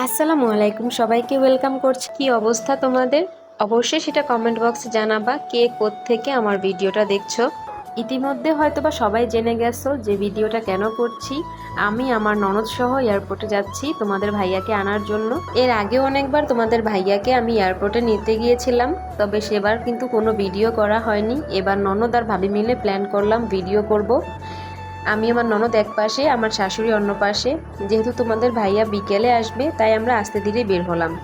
আসসালামু আলাইকুম। সবাইকে ওয়েলকাম করছি। কি অবস্থা তোমাদের? অবশ্যই সেটা কমেন্ট বক্সে জানাবা কে থেকে আমার ভিডিওটা দেখছ। ইতিমধ্যে হয়তোবা সবাই জেনে গেছো যে ভিডিওটা কেন করছি। আমি আমার ননদ সহ এয়ারপোর্টে যাচ্ছি তোমাদের ভাইয়াকে আনার জন্য। এর আগে অনেকবার তোমাদের ভাইয়াকে আমি এয়ারপোর্টে নিতে গিয়েছিলাম, তবে সেবার কিন্তু কোনো ভিডিও করা হয়নি। এবার ননদ আর ভাবি মিলে প্ল্যান করলাম ভিডিও করব। আমি আমার ননদ এক পাশে, আমার শাশুড়ি অন্য পাশে। যেহেতু তোমাদের ভাইয়া বিকেলে আসবে, তাই আমরা আস্তে ধীরে বের হলাম।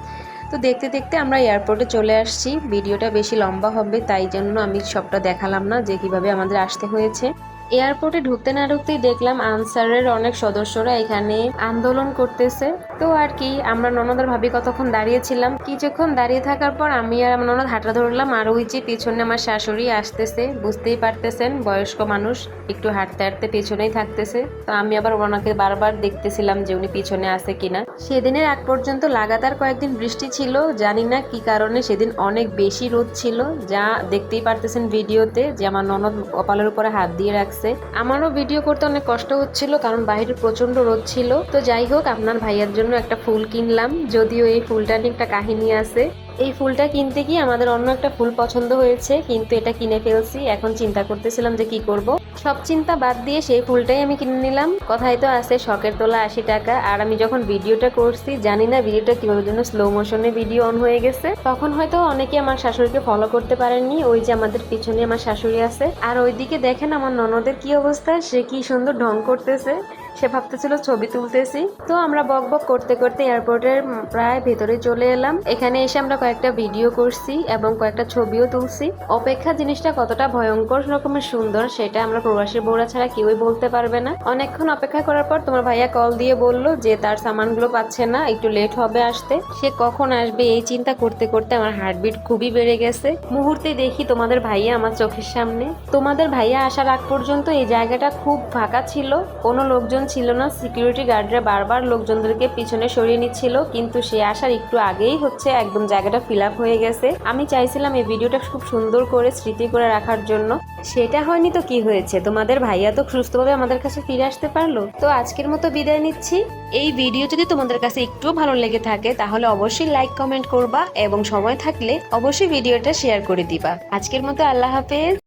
তো দেখতে দেখতে আমরা এয়ারপোর্টে চলে আসছি। ভিডিওটা বেশি লম্বা হবে, তাই জন্য আমি সবটা দেখালাম না যে কীভাবে আমাদের আসতে হয়েছে। এয়ারপোর্টে ঢুকতে না ঢুকতেই দেখলাম আনসারের অনেক সদস্যরা এখানে আন্দোলন করতেছে। তো আর কি, আমরা ননদের ভাবি কতক্ষণ দাঁড়িয়েছিলাম কিছুক্ষণ দাঁড়িয়ে থাকার পর আমি আর আমার ননদ হাঁটা ধরলাম আর ওই যে পিছনে আমার শাশুড়ি আসতেছে, বুঝতেই পারতেছেন, বয়স্ক মানুষ, একটু হাঁটতে হাঁটতে পেছনেই থাকতেছে। তো আমি আবার ওনাকে বারবার দেখতেছিলাম যে উনি পিছনে আছে কিনা। সেদিনের আগ পর্যন্ত লাগাতার কয়েকদিন বৃষ্টি ছিল, জানি না কি কারণে সেদিন অনেক বেশি রোদ ছিল, যা দেখতেই পারতেছেন ভিডিওতে যে আমার ননদ কপালের উপরে হাত দিয়ে রাখছে। আমারও ভিডিও করতে অনেক কষ্ট হচ্ছিল, কারণ বাইরে প্রচণ্ড রোদ ছিল। তো যাই হোক, আপনার ভাইয়ার জন্য একটা ফুল কিনলাম, যদিও এই ফুলটা নিয়ে একটা কাহিনী আছে। এই ফুলটা কিনতে গিয়ে আমাদের অন্য একটা ফুল পছন্দ হয়েছে, কিন্তু এটা কিনে ফেলছি। এখন চিন্তা করতেছিলাম যে কি করব। সব চিন্তা বাদ দিয়ে সেই ফুলটাই আমি কিনে নিলাম। কথাই তো আছে, শখের তোলা আশি টাকা। আর আমি যখন ভিডিওটা করছি, জানি না ভিডিওটা কীভাবে জন্য স্লো মোশনে ভিডিও অন হয়ে গেছে। তখন হয়তো অনেকে আমার শাশুড়িকে ফলো করতে পারেননি। ওই যে আমাদের পিছনে আমার শাশুড়ি আছে। আর ওইদিকে দেখেন আমার ননদের কি অবস্থা, সে কি সুন্দর ঢং করতেছে। সে ভাবতেছিল ছবি তুলতেছি। তো আমরা বক বক করতে করতে এয়ারপোর্টের প্রায় ভেতরে চলে এলাম। এখানে এসে আমরা কয়েকটা ভিডিও করছি এবং কয়েকটা ছবিও তুলছি। অপেক্ষা জিনিসটা কতটা ভয়ঙ্কর রকমের সুন্দর, সেটা আমরা প্রবাসী বৌরা ছাড়া কেউই বলতে পারবে না। অনেকক্ষণ অপেক্ষা করার পর তোমার ভাইয়া কল দিয়ে বলল যে তার সামানগুলো পাচ্ছে না, একটু লেট হবে আসতে। সে কখন আসবে এই চিন্তা করতে করতে আমার হার্টবিট খুবই বেড়ে গেছে। মুহূর্তে দেখি তোমাদের ভাইয়া আমার চোখের সামনে। তোমাদের ভাইয়া আসার আগ পর্যন্ত এই জায়গাটা খুব ফাঁকা ছিল। কোনো লোকজন ছিল না সিকিউরিটি গার্ডরা বারবার লোকজনদেরকে পিছনে সরিয়ে নিচ্ছিল, কিন্তু সে আসার একটু আগেই হচ্ছে একদম জায়গাটা ফিল হয়ে গেছে। আমি চাইছিলাম এই ভিডিওটা খুব সুন্দর করে স্মৃতি করে রাখার জন্য। সেটা হয়নি তো কি হয়েছে? তোমাদের ভাইয়া তো সুস্থভাবে আমাদের কাছে ফিরে আসতে পারল। তো আজকের মতো বিদায় নিচ্ছি। এই ভিডিও যদি তোমাদের কাছে একটু ভালো লেগে থাকে, তাহলে অবশ্যই লাইক কমেন্ট করবা এবং সময় থাকলে অবশ্যই ভিডিওটা শেয়ার করে দিবা। আজকের মতো আল্লাহ হাফেজ।